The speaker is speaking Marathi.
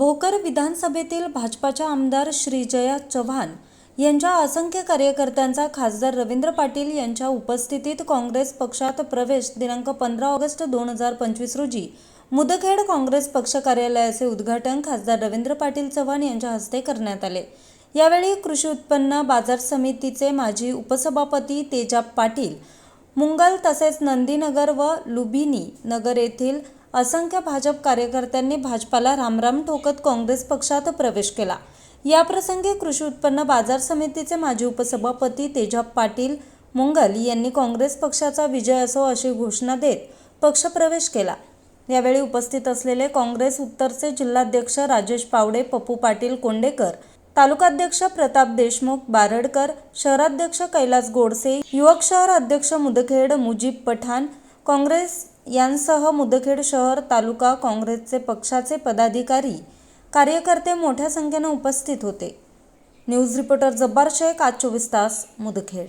भोकर विधानसभेतील भाजपाच्या आमदार श्रीजया चव्हाण यांच्या असंख्य कार्यकर्त्यांचा खासदार रवींद्र पाटील यांच्या उपस्थितीत काँग्रेस पक्षात प्रवेश दिनांक पंधरा ऑगस्ट दोन हजार पंचवीस रोजी मुदखेड काँग्रेस पक्ष कार्यालयाचे उद्घाटन खासदार रवींद्र पाटील चव्हाण यांच्या हस्ते करण्यात आले. यावेळी कृषी उत्पन्न बाजार समितीचे माजी उपसभापती तेजाब पाटील मुंगल तसेच नंदीनगर व लुबिनी नगर येथील असंख्य भाजप कार्यकर्त्यांनी भाजपाला रामराम ठोकत काँग्रेस पक्षात प्रवेश केला. याप्रसंगी कृषी उत्पन्न बाजार समितीचे माजी उपसभापती तेजाब पाटील मुंगल यांनी काँग्रेस पक्षाचा विजय असो अशी घोषणा देत पक्षप्रवेश केला. यावेळी उपस्थित असलेले काँग्रेस उत्तरचे जिल्हाध्यक्ष राजेश पावडे पप्पू पाटील कोंडेकर तालुकाध्यक्ष प्रताप देशमुख बारडकर शहराध्यक्ष कैलास गोडसे युवक शहर अध्यक्ष मुदखेड मुजीब पठाण काँग्रेस यांसह मुदखेड शहर तालुका काँग्रेसचे पक्षाचे पदाधिकारी कार्यकर्ते मोठ्या संख्येनं उपस्थित होते. न्यूज रिपोर्टर जब्बार शेख आज चोवीस तास मुदखेड.